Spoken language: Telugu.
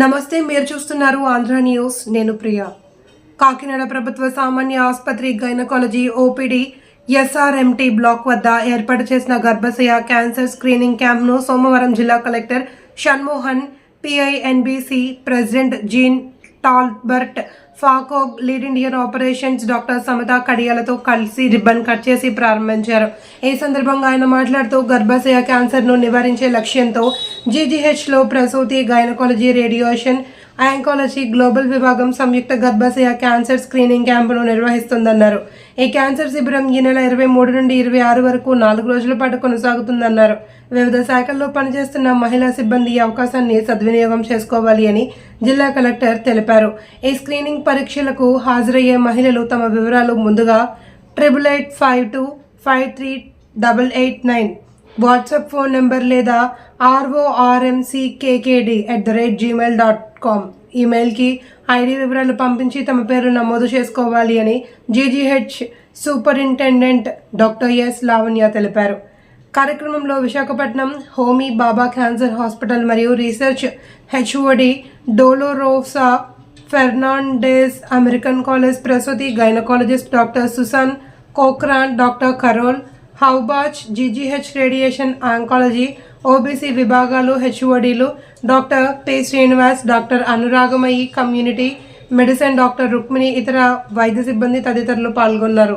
నమస్తే మీరు చూస్తున్నారు ఆంధ్ర న్యూస్. నేను ప్రియా. కాకినాడ ప్రభుత్వ సామాన్య ఆసుపత్రి గైనకాలజీ ఓపీడీ ఎస్ఆర్ఎంటీ బ్లాక్ వద్ద ఏర్పాటు చేసిన గర్భశయ క్యాన్సర్ స్క్రీనింగ్ క్యాంప్ను సోమవారం జిల్లా collector Shanmohan PINBC president Jean Talbert ఫాకోగ్ lead Indian operations doctor Samata కడియాలతో కలిసి రిబ్బన్ కట్ చేసి ప్రారంభించారు. ఈ సందర్భంగా ఆయన మాట్లాడుతూ గర్భాశయ క్యాన్సర్ను నివారించే లక్ష్యంతో జీజీహెచ్లో ప్రసూతి గైనకాలజీ రేడియేషన్ ఆంకాలజీ గ్లోబల్ విభాగం సంయుక్త గర్భాశయ క్యాన్సర్ స్క్రీనింగ్ క్యాంపును నిర్వహిస్తుందన్నారు. ఈ క్యాన్సర్ శిబిరం ఈ నెల ఇరవై మూడు నుండి ఇరవై ఆరు వరకు నాలుగు రోజుల పాటు కొనసాగుతుందన్నారు. వివిధ శాఖల్లో పనిచేస్తున్న మహిళా సిబ్బంది ఈ అవకాశాన్ని సద్వినియోగం చేసుకోవాలి అని జిల్లా కలెక్టర్ తెలిపారు. ఈ స్క్రీనింగ్ పరీక్షలకు హాజరయ్యే మహిళలు తమ వివరాలు ముందుగా triple eight five two five three double eight nine WhatsApp phone number లేదా RORMCKKD at the rate Gmail dot com ఈమెయిల్కి ID వివరాలు పంపించి తమ పేరు నమోదు చేసుకోవాలి అని GGH superintendent doctor S Lavanya తెలిపారు. కార్యక్రమంలో విశాఖపట్నం హోమీ బాబా క్యాన్సర్ హాస్పిటల్ మరియు research HOD Dolorosa Fernandes American college ప్రసూతి gynaecologist doctor Susan Cochran doctor Carol Haubach GGH radiation oncology OBC విభాగాలు హెచ్ఓడీలు doctor P Srinivas doctor అనురాగమయి community medicine doctor Rukmini ఇతర వైద్య సిబ్బంది తదితరులు పాల్గొన్నారు.